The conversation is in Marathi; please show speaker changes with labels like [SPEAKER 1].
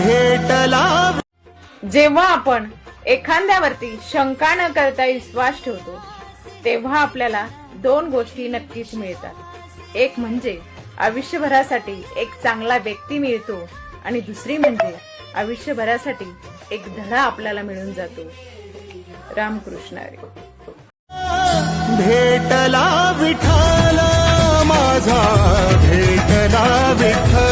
[SPEAKER 1] भेटला.
[SPEAKER 2] जेव्हा आपण एखाद्यावरती शंका न करता विश्वास ठेवतो तेव्हा आपल्याला दोन गोष्टी नक्कीच मिळतात. एक म्हणजे आयुष्यभरासाठी एक चांगला व्यक्ती मिळतो आणि दुसरी म्हणजे आयुष्यभरासाठी एक धडा आपल्याला मिळून जातो. रामकृष्ण
[SPEAKER 1] भेटला विठ्ठल माझा भेटला विठ्ठल.